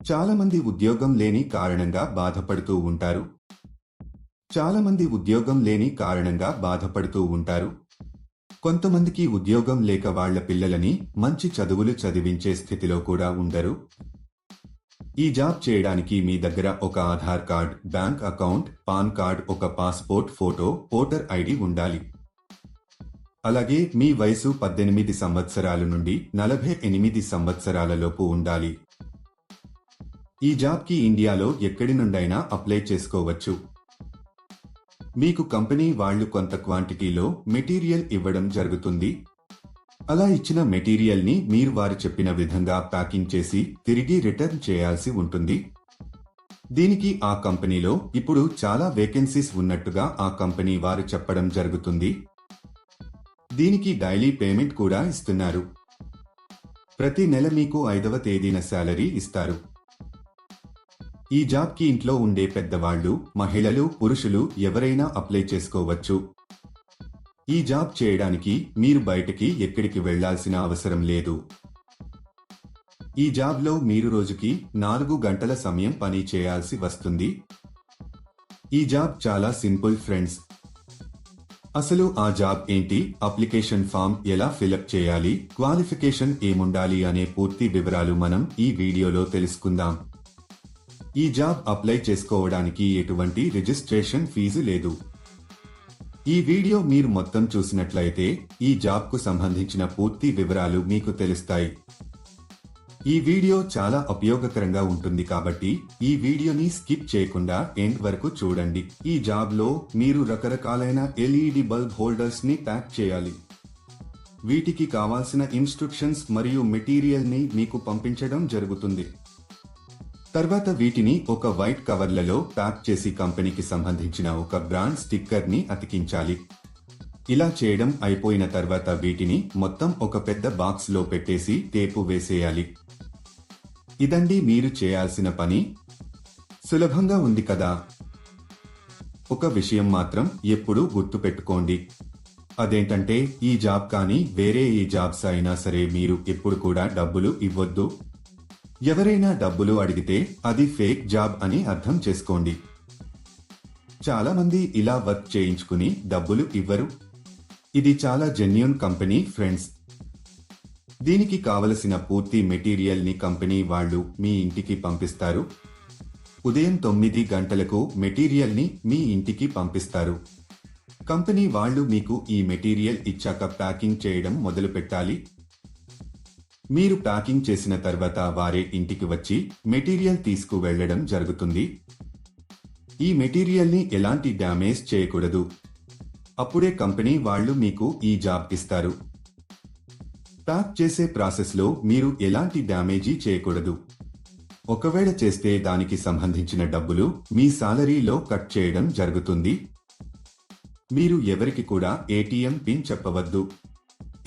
చాలామంది ఉద్యోగం లేని కారణంగా బాధపడుతూ ఉంటారు. చాలామంది ఉద్యోగం లేని కారణంగా బాధపడుతూ ఉంటారు. కొంతమందికి ఉద్యోగం లేక వాళ్ళ పిల్లలని మంచి చదువులు చదివించే స్థితిలో కూడా ఉండరు. ఈ జాబ్ చేయడానికి మీ దగ్గర ఒక Aadhaar card bank account PAN card ఒక పాస్పోర్ట్ ఫోటో ఓటర్ ఐడి ఉండాలి. అలాగే మీ వయసు పద్దెనిమిది సంవత్సరాల నుండి నలభై ఎనిమిది సంవత్సరాలలోపు ఉండాలి. ఈ జాబ్కి ఇండియాలో ఎక్కడి నుండైనా అప్లై చేసుకోవచ్చు. మీకు కంపెనీ వాళ్ళు కొంత క్వాంటిటీలో మెటీరియల్ ఇవ్వడం జరుగుతుంది. అలా ఇచ్చిన మెటీరియల్ని మీరు వారు చెప్పిన విధంగా ప్యాకింగ్ చేసి తిరిగి రిటర్న్ చేయాల్సి ఉంటుంది. దీనికి ఆ కంపెనీలో ఇప్పుడు చాలా వేకెన్సీస్ ఉన్నట్టుగా ఆ కంపెనీ వారు చెప్పడం జరుగుతుంది. దీనికి డైలీ పేమెంట్ కూడా ఇస్తున్నారు. ప్రతి నెల మీకు ఐదవ తేదీన శాలరీ ఇస్తారు. ఈ జాబ్కి ఇంట్లో ఉండే పెద్దవాళ్ళు మహిళలు పురుషులు ఎవరైనా అప్లై చేసుకోవచ్చు. ఈ జాబ్ చేయడానికి మీరు బయటకి ఎక్కడికి వెళ్ళాల్సిన అవసరం లేదు. ఈ జాబ్లో మీరు రోజుకి నాలుగు గంటల సమయం పని చేయాల్సి వస్తుంది. ఈ జాబ్ చాలా సింపుల్ ఫ్రెండ్స్. అసలు ఆ జాబ్ ఏంటి? అప్లికేషన్ ఫామ్ ఎలా ఫిలప్ చేయాలి? క్వాలిఫికేషన్ ఏముండాలి? అనే పూర్తి వివరాలు మనం ఈ వీడియోలో తెలుసుకుందాం. ఈ జాబ్ అప్లై చేసుకోవడానికి ఎటువంటి రిజిస్ట్రేషన్ ఫీజు లేదు. ఈ వీడియో మీరు మొత్తం చూసినట్లయితే ఈ జాబ్కు సంబంధించిన పూర్తి వివరాలు మీకు తెలుస్తాయి. ఈ వీడియో చాలా ఉపయోగకరంగా ఉంటుంది కాబట్టి ఈ వీడియోని స్కిప్ చేయకుండా ఎండ్ వరకు చూడండి. ఈ జాబ్లో మీరు రకరకాలైన ఎల్ఈడి బల్బ్ హోల్డర్స్ని ప్యాక్ చేయాలి. వీటికి కావాల్సిన ఇన్స్ట్రక్షన్స్ మరియు మెటీరియల్ని మీకు పంపించడం జరుగుతుంది. తర్వాత వీటిని ఒక వైట్ కవర్లలో ప్యాక్ చేసి కంపెనీకి సంబంధించిన ఒక బ్రాండ్ స్టిక్కర్ని అతికించాలి. ఇలా చేయడం అయిపోయిన తర్వాత వీటిని మొత్తం ఒక పెద్ద బాక్స్లో పెట్టేసి టేపు వేసేయాలి. ఇదండి మీరు చేయాల్సిన పని. సులభంగా ఉంది కదా. ఒక విషయం మాత్రం ఎప్పుడూ గుర్తుపెట్టుకోండి అదేంటంటే ఈ జాబ్ కానీ వేరే ఏ జాబ్స్ అయినా సరే మీరు ఎప్పుడు కూడా డబ్బులు ఇవ్వద్దు. ఎవరైనా డబ్బులు అడిగితే అది ఫేక్ జాబ్ అని అర్థం చేసుకోండి. చాలా మంది ఇలా వర్క్ చేయించుకుని డబ్బులు ఇవ్వరు. ఇది చాలా జెన్యున్ కంపెనీ ఫ్రెండ్స్. దీనికి కావలసిన పూర్తి మెటీరియల్ని కంపెనీ వాళ్ళు మీ ఇంటికి పంపిస్తారు. ఉదయం తొమ్మిది గంటలకు మెటీరియల్ని మీ ఇంటికి పంపిస్తారు. కంపెనీ వాళ్ళు మీకు ఈ మెటీరియల్ ఇచ్చాక ప్యాకింగ్ చేయడం మొదలు పెట్టాలి మీరు ప్యాకింగ్ చేసిన తర్వాత వారే ఇంటికి వచ్చి మెటీరియల్ తీసుకు వెళ్ళడం జరుగుతుంది. ఈ మెటీరియల్ని ఎలాంటి డ్యామేజ్ చేయకూడదు. అప్పుడే కంపెనీ వాళ్ళు మీకు ఈ జాబ్ ఇస్తారు. ప్యాక్ చేసే ప్రాసెస్లో మీరు ఎలాంటి డ్యామేజీ చేయకూడదు. ఒకవేళ చేస్తే దానికి సంబంధించిన డబ్బులు మీ సాలరీలో కట్ చేయడం జరుగుతుంది. మీరు ఎవరికి కూడా ఏటీఎం పిన్ చెప్పవద్దు.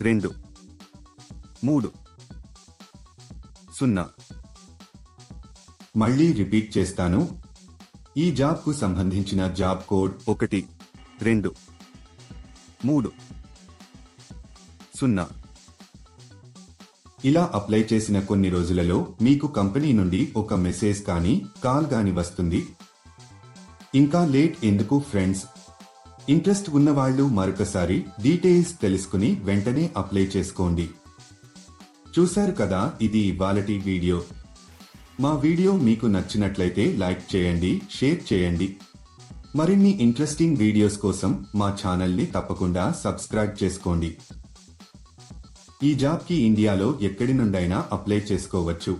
రెండు. మూడు. సున్నా. మళ్ళీ రిపీట్ చేస్తాను. ఈ జాబ్కు సంబంధించిన జాబ్ కోడ్ ఒకటి రెండు. మూడు. సున్నా. ఇలా అప్లై చేసిన కొన్ని రోజులలో మీకు కంపెనీ నుండి ఒక మెసేజ్ కానీ కాల్ గాని వస్తుంది. ఇంకా లేట్ ఎందుకు ఫ్రెండ్స్? ఇంట్రెస్ట్ ఉన్నవాళ్ళు మరొకసారి డీటెయిల్స్ తెలుసుకుని వెంటనే అప్లై చేసుకోండి. చూశారు కదా ఇది ఇవాళటి వీడియో. మా వీడియో మీకు నచ్చినట్లయితే లైక్ చేయండి షేర్ చేయండి. మరిన్ని ఇంట్రెస్టింగ్ వీడియోస్ కోసం మా ఛానల్ని తప్పకుండా సబ్స్క్రైబ్ చేసుకోండి. ఈ జాబ్కి ఇండియాలో ఎక్కడి నుండైనా అప్లై చేసుకోవచ్చు.